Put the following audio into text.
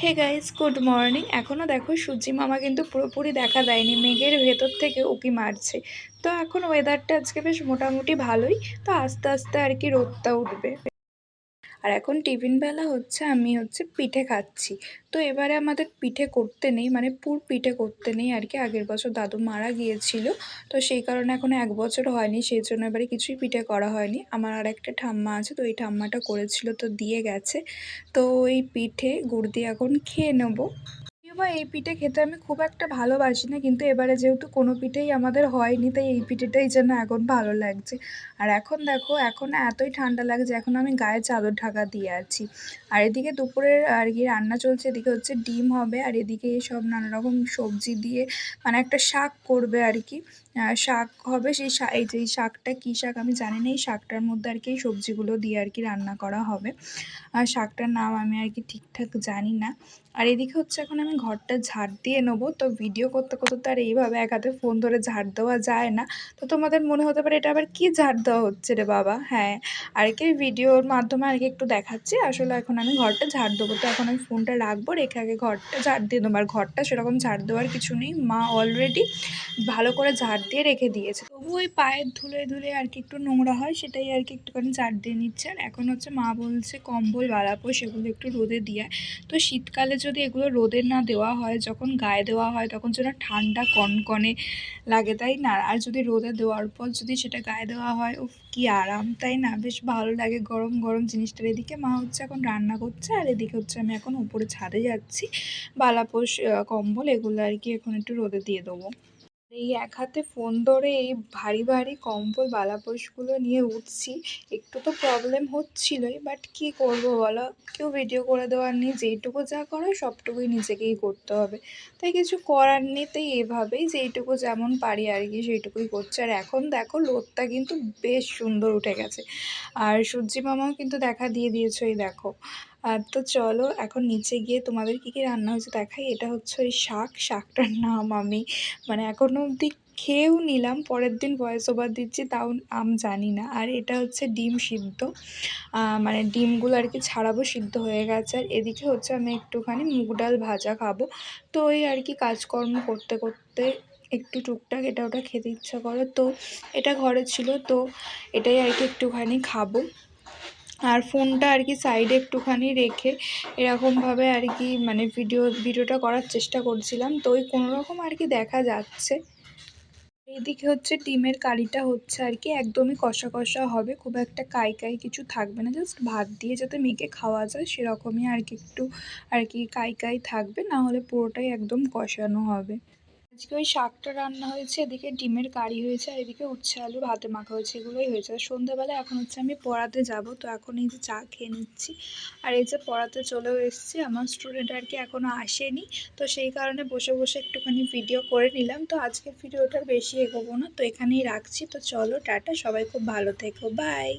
Hey guys good morning এখনও দেখো সূর্যি মামা কিন্তু পুরোপুরি দেখা দেয়নি। মেঘের ভেতর থেকে উকি মারছে। তো এখন ওয়েদারটা আজকে বেশ মোটামুটি ভালোই। তো আস্তে আস্তে আর কি রোদটা উঠবে। আর এখন টিফিন বেলা হচ্ছে, আমি হচ্ছে পিঠে খাচ্ছি। তো এবারে আমাদের পিঠে করতে নেই মানে পুর পিঠে করতে নেই আর কি। আগের বছর দাদু মারা গিয়েছিল, তো সেই কারণে এখন এক বছর হয়নি, সেই জন্য এবারে কিছুই পিঠে করা হয়নি। আমার আর একটা ঠাম্মা আছে, তো এই ঠাম্মাটা করেছিল, তো দিয়ে গেছে। তো ওই পিঠে গুড় দিয়ে এখন খেয়ে নেব। বা এই পিঠে খেতে আমি খুব একটা ভালোবাসি না, কিন্তু এবারে যেহেতু কোনো পিঠেই আমাদের হয়নি, তাই এই পিঠেটাই যেন এখন ভালো লাগছে। আর এখন দেখো, এখন এতই ঠান্ডা লাগছে, এখন আমি গায়ে চাদর ঢাকা দিয়ে আছি। আর এদিকে দুপুরের আর কি রান্না চলছে, এদিকে হচ্ছে ডিম হবে, আর এদিকে সব নানা রকম সবজি দিয়ে মানে একটা শাক করবে আর কি। শাক হবে সেই এই যে শাকটা কী শাক আমি জানি না, এই শাকটার মধ্যে আর কি এই সবজিগুলো দিয়ে আর কি রান্না করা হবে। আর শাকটার নাম আমি আর কি ঠিকঠাক জানি না। আর এদিকে হচ্ছে এখন আমি ঘরটা ঝাড় দিয়ে নেব। তো ভিডিও করতে করতে তো আর এইভাবে এক হাতে ফোন ধরে ঝাড় দেওয়া যায় না। তো তোমাদের মনে হতে পারে এটা আবার কি ঝাড় দেওয়া হচ্ছে রে বাবা? হ্যাঁ আর কি ভিডিওর মাধ্যমে আর কি একটু দেখাচ্ছি। আসলে এখন আমি ঘরটা ঝাড় দেবো। তো এখন আমি ফোনটা রাখব, রেখে আগে ঘরটা ঝাড় দিয়ে দেবো আর ঘরটা সেরকম ঝাড় দেওয়ার কিছু নেই। মা অলরেডি ভালো করে ঝাড় দিয়ে রেখে দিয়েছে। তবু ওই পায়ের ধুলে ধুলে আর কি একটু নোংরা হয়, সেটাই আর কি একটুখানি ঝাড় দিয়ে নিচ্ছে। আর এখন হচ্ছে মা বলছে কম্বল বালাপো সেগুলো একটু রোদে দিয়ে তো শীতকালে যদি এগুলো রোদে না দেওয়া হয়, যখন গায়ে দেওয়া হয় তখন যেটা ঠান্ডা কনকনে লাগে, তাই না? আর যদি রোদে দেওয়ার পর যদি সেটা গায়ে দেওয়া হয় ও কি আরাম, তাই না? বেশ ভালো লাগে গরম গরম জিনিসটার এদিকে। মা হচ্ছে এখন রান্না করছে, আর এদিকে হচ্ছে আমি এখন উপরে ছাদে যাচ্ছি। বালাপোষ কম্বল এগুলো আর কি এখন একটু রোদে দিয়ে দেবো। এই এক হাতে ফোন ধরে এই ভারী ভারী কম্বল বালাপোষগুলো নিয়ে উঠছি। একটু তো প্রবলেম হচ্ছিলোই বাট কি করব বলো? কেউ ভিডিও করে দেওয়ার নেই, যেইটুকু যা করার সবটুকুই নিজেকেই করতে হবে। তাই কিছু করার নেই, তাই এভাবেই যেইটুকু যেমন পারি আর কি সেইটুকুই করছে। আর এখন দেখো, লোদটা কিন্তু বেশ সুন্দর উঠে গেছে। আর সূর্যি মামাও কিন্তু দেখা দিয়ে দিয়েছে ওই দেখো। আর তো চলো, এখন নিচে গিয়ে তোমাদের কী কী রান্না হয়েছে দেখাই। এটা হচ্ছে ওই শাক। শাকটার নাম আমি মানে এখনও অবধি খেয়েও নিলাম। পরের দিন ভয়েস ওভার দিচ্ছি, তাও আম জানি না। আর এটা হচ্ছে ডিম সিদ্ধ। মানে ডিমগুলো আর কি ছাড়াবো, সিদ্ধ হয়ে গেছে। আর এদিকে হচ্ছে আমি একটুখানি মুগ ডাল ভাজা খাব। তো ওই আর কি কাজকর্ম করতে করতে একটু টুকটাক এটা ওটা খেতে ইচ্ছা করে। তো এটা ঘরে ছিল, তো এটাই আর কি একটুখানি খাব। আর ফোনটা আর কি সাইডে একটুখানি রেখে এরকমভাবে আর কি মানে ভিডিও, ভিডিওটা করার চেষ্টা করছিলাম। তো ওই কোনোরকম আর কি দেখা যাচ্ছে। এইদিকে হচ্ছে ডিমের কারিটা হচ্ছে আর কি একদমই কষা কষা হবে। খুব একটা কাই কাই কিছু থাকবে না। জাস্ট ভাত দিয়ে যাতে মেখে খাওয়া যায় সেরকমই আর কি একটু আর কি কাই কাই থাকবে। না হলে পুরোটাই একদম কষানো হবে। আজকে ওই শাকটা রান্না হয়েছে, এদিকে ডিমের কারি হয়েছে, আর এদিকে উচ্ছে আলু, ভাতে মাখা হয়েছে, এগুলোই হয়েছে। আর সন্ধ্যাবেলা এখন হচ্ছে আমি পড়াতে যাব, তো এখন এই যে চা খেয়ে নিচ্ছি। আর এই যে পড়াতে চলেও এসেছি, আমার স্টুডেন্ট আর কি এখনও আসেনি, তো সেই কারণে বসে বসে একটুখানি ভিডিও করে নিলাম। তো আজকে ভিডিওটা বেশি এগোবো না, তো এখানেই রাখছি। তো চলো, টাটা, সবাই খুব ভালো থেকো বাই